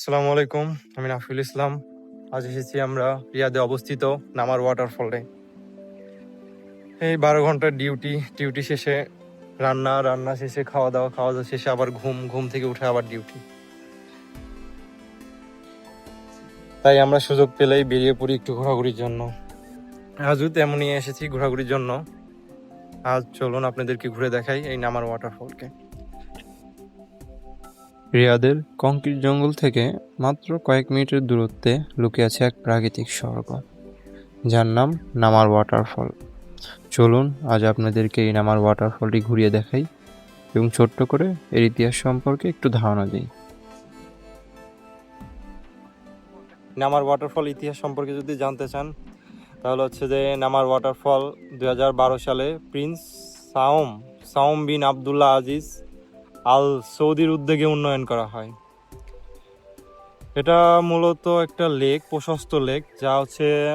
আসসালামু আলাইকুম, আমি নাফিল ইসলাম। আজ এসেছি আমরা রিয়াদে অবস্থিত নামার ওয়াটারফলে। এই বারো ঘণ্টার ডিউটি ডিউটি শেষে রান্না রান্না শেষে খাওয়া দাওয়া খাওয়া দাওয়া শেষে আবার ঘুম ঘুম থেকে উঠে আবার ডিউটি। তাই আমরা সুযোগ পেলেই বেরিয়ে পড়ি একটু ঘোরাঘুরির জন্য। আজও তেমনই এসেছি ঘোরাঘুরির জন্য। আজ চলুন আপনাদেরকে ঘুরে দেখাই এই নামার ওয়াটারফলকে। রিয়াদের কংক্রিট জঙ্গল থেকে মাত্র কয়েক মিনিটের দূরত্বে লুকিয়ে আছে এক প্রাকৃতিক স্বর্গ, যার নাম নামার ওয়াটারফল। চলুন, আজ আপনাদেরকে এই নামার ওয়াটারফলটি ঘুরিয়ে দেখাই এবং ছোট্ট করে এর ইতিহাস সম্পর্কে একটু ধারণা দিই। নামার ওয়াটারফল ইতিহাস সম্পর্কে যদি জানতে চান, তাহলে হচ্ছে যে নামার ওয়াটারফল দু হাজার বারো সালে prince সাওম সাওম bin Abdullah Aziz Al সৌদির উদ্যোগে উন্নয়ন করা হয়। এটা মূলত একটা লেক, প্রশস্ত লেক, যা হচ্ছে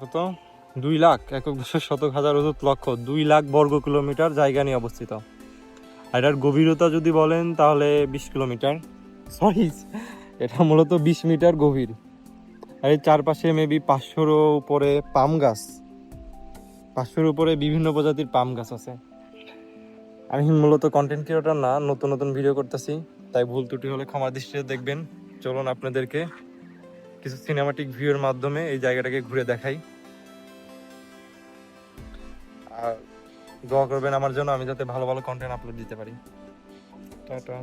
কত? দুই লাখ, একক দশ শতক, হাজার লক্ষ, দুই লাখ বর্গ কিলোমিটার জায়গা নিয়ে অবস্থিত। আর এটার গভীরতা যদি বলেন, তাহলে বিশ কিলোমিটার। সরি এটা মূলত বিশ মিটার গভীর। আর এর চারপাশে মেবি পাঁচশোর উপরে পাম গাছ। পাঁচশোর উপরে বিভিন্ন প্রজাতির পাম গাছ আছে। আমি মূলত কন্টেন্ট ক্রিয়েটার না, নতুন নতুন ভিডিও করতেছি, তাই ভুল ত্রুটি হলে ক্ষমা দৃষ্টিতে দেখবেন। চলুন আপনাদেরকে কিছু সিনেমাটিক ভিউর মাধ্যমে এই জায়গাটাকে ঘুরে দেখাই। আর দোয়া করবেন আমার জন্য, আমি যাতে ভালো ভালো কন্টেন্ট আপলোড দিতে পারি। টাটা।